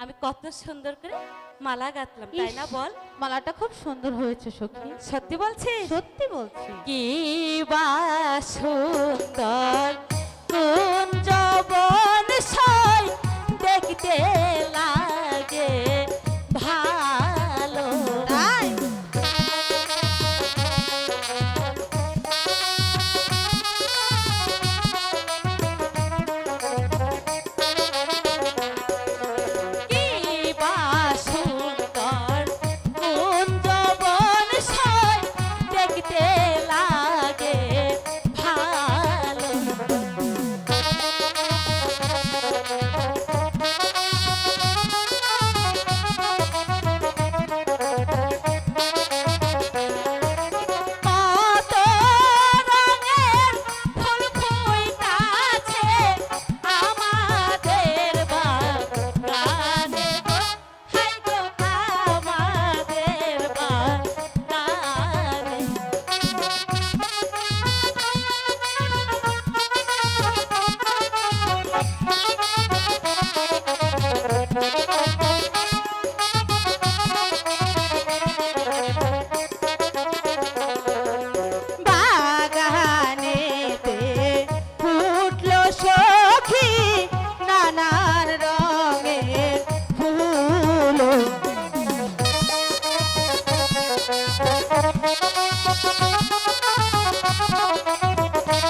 আমি কত সুন্দর করে মালা গাঁথলাম তাই না বল? মালাটা খুব সুন্দর হয়েছে সখী। সত্যি বলছি সত্যি বলছি। কি বা সুন্দর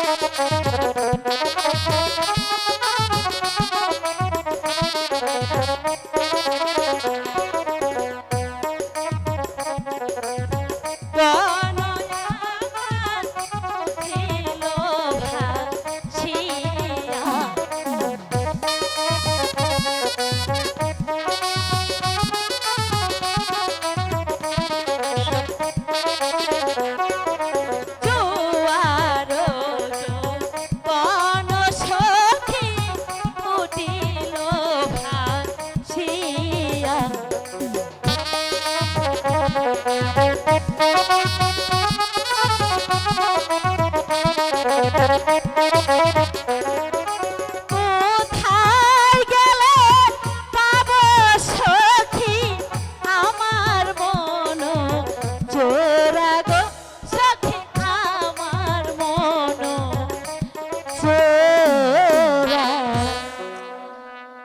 Thank you. Thank you.